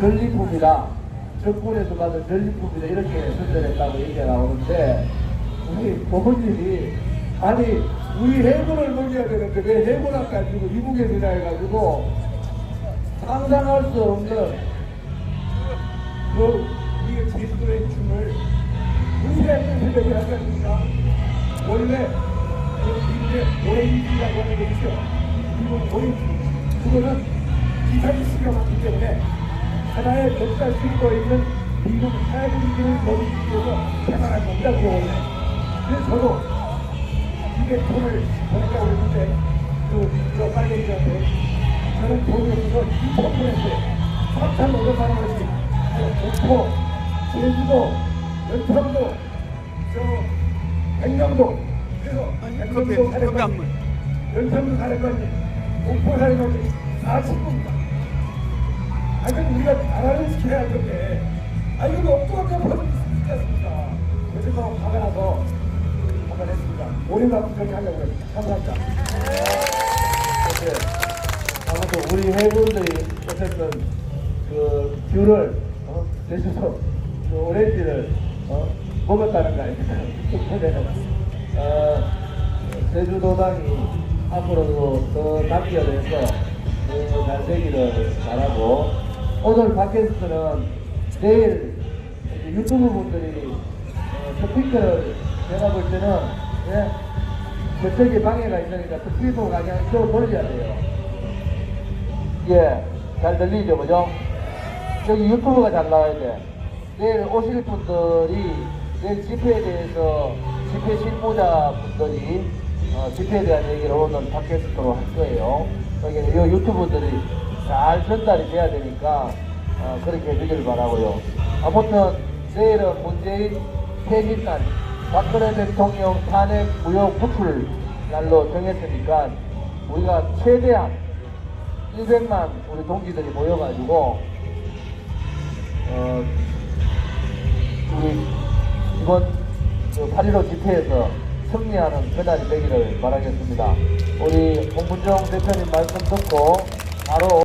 전리품이다. 정권에서 받은 전리품이다. 이렇게 선전했다고 얘기가 나오는데, 우리 부모님이, 아니, 우리 해군을 놀려야 되는데 왜 해군 이북에 주냐 해가지고, 상상할 수 없는, 그, 이 제주도의 춤을, 생각이 하지 않습니까? 원래, 그, 오렌지라고 하는 게 있죠. 이건 오렌지. 그거는 씨가 맞기 때문에 하나의 역사 실고 있는 미국 해군기를 머리속에서 개발한 겁니다, 그. 그래서 저도 이게 돈을 보니까 그랬는데, 그, 저 빨갱이한테 저는 돈이 없어서 2천 보냈어요. 3천 5백만 원씩. 목포, 제주도, 연평도, 저, 백령도. 그래서 백령도 사령관님, 연평도 사령관님, 목포 사령관님, 다 친구입니다. 아, 그럼 우리가 나라를 지켜야 할 건데, 아, 이거 엉뚱하게 수 있지 않습니까? 그래서 화가 나서 한번 했습니다. 오늘 같은 그렇게 하려고 합니다. 감사합니다. 네. 아무튼 우리 해군들이 어쨌든 그 귤을 어? 제주도 그 오렌지를 어? 먹었다는 거 아닙니까? 그때는 어, 제주도당이 앞으로도 더 남겨내서 그잘 되기를 바라고 오늘 팟캐스트는 내일 유튜브 분들이 어, 스피커를 제가 볼 때는 예, 저쪽에 방해가 있으니까 스피커가 그냥 이쪽으로 돌려야 돼요. 예, 잘 들리죠, 그죠? 여기 유튜브가 잘 나와야 돼. 내일 오실 분들이 내일 집회에 대해서 집회 실무자 분들이 어, 집회에 대한 얘기를 오늘 팟캐스트로 할 거예요. 여기 이 유튜브들이 잘 전달이 돼야 되니까 어, 그렇게 해주길 바라고요. 아무튼 내일은 문재인 퇴진날 박근혜 대통령 탄핵 무효 구출 날로 정했으니까 우리가 최대한 100만 우리 동지들이 모여가지고 어, 우리 이번 그8.15 집회에서 승리하는 그날이 되기를 바라겠습니다. 우리 홍문정 대표님 말씀 듣고 바로